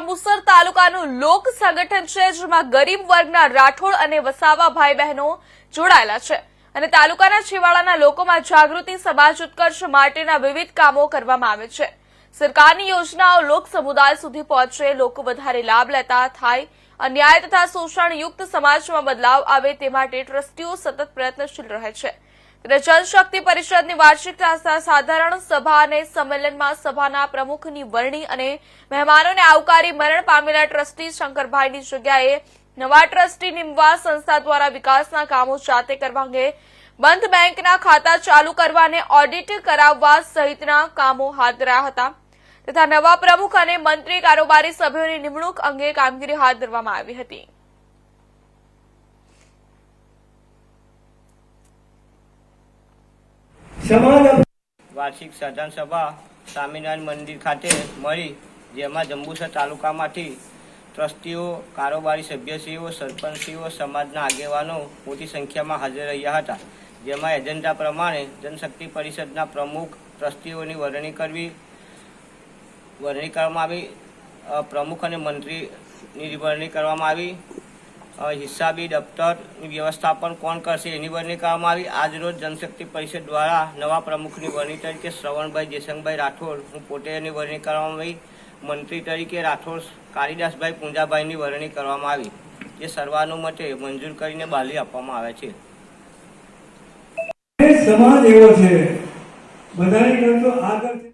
જંબુસર તાલુકાનું લોક સંગઠન છે, જેમાં ગરીબ વર્ગના રાઠોડ અને વસાવા ભાઈ બહેનો જોડાયેલા છે. અને તાલુકાના છેવાડાના લોકોમાં જાગૃતિ, સમાજ ઉત્કર્ષ માટેના વિવિધ કામો કરવામાં આવે છે. સરકારની યોજનાઓ લોક સમુદાય સુધી પહોંચે, લોકો વધારે લાભ લેતા થાય, અન્યાય તથા શોષણયુક્ત સમાજમાં બદલાવ આવે તે માટે ટ્રસ્ટીઓ સતત પ્રયત્નશીલ રહે છે. ત્યારે પરિષદની વાર્ષિક સાધારણ સભા અને સંમેલનમાં સભાના પ્રમુખની વરણી અને મહેમાનોને આવકારી મરણ પામેલા ટ્રસ્ટી શંકરભાઈની જગ્યાએ નવા ટ્રસ્ટી નિમવા સંસ્થા દ્વારા વિકાસના કામો જાતે કરવા અંગે બંધ બેંકના ખાતા ચાલુ કરવા અને ઓડિટ કરાવવા સહિતના કામો હાથ ધરાયા હતા તથા નવા પ્રમુખ અને મંત્રી કારોબારી સભ્યોની નિમણૂક અંગે કામગીરી હાથ ધરવામાં આવી હતી. વાર્ષિક સાધારણ સભા સ્વામિનારાયણ મંદિર ખાતે મળી, જેમાં જંબુસર તાલુકામાંથી ટ્રસ્ટીઓ, કારોબારી સભ્યશ્રીઓ, સરપંચશ્રીઓ, સમાજના આગેવાનો મોટી સંખ્યામાં હાજર રહ્યા હતા. જેમાં એજન્ડા પ્રમાણે જનશક્તિ પરિષદના પ્રમુખ ટ્રસ્ટીઓની વરણી કરવી, વરણી કરવામાં આવી પ્રમુખ અને મંત્રીની વરણી કરવામાં આવી હિસાબી દફતર વ્યવસ્થાપન કોણ કરશે એની વરણી કરવામાં આવી આજરોજ જનશક્તિ પરિષદ દ્વારા નવા પ્રમુખની વરણી તરીકે શ્રવણભાઈ જેસંગભાઈ રાઠોડ હું પોતે એની વરણી કરવામાં આવી. મંત્રી તરીકે રાઠોડ કાલિદાસભાઈ પૂંજાભાઈની વરણી કરવામાં આવી. જે સર્વાનુમતે મંજૂર કરીને બાલી આપવામાં આવે છે. સમાજ એવો છે. બધાની આગળ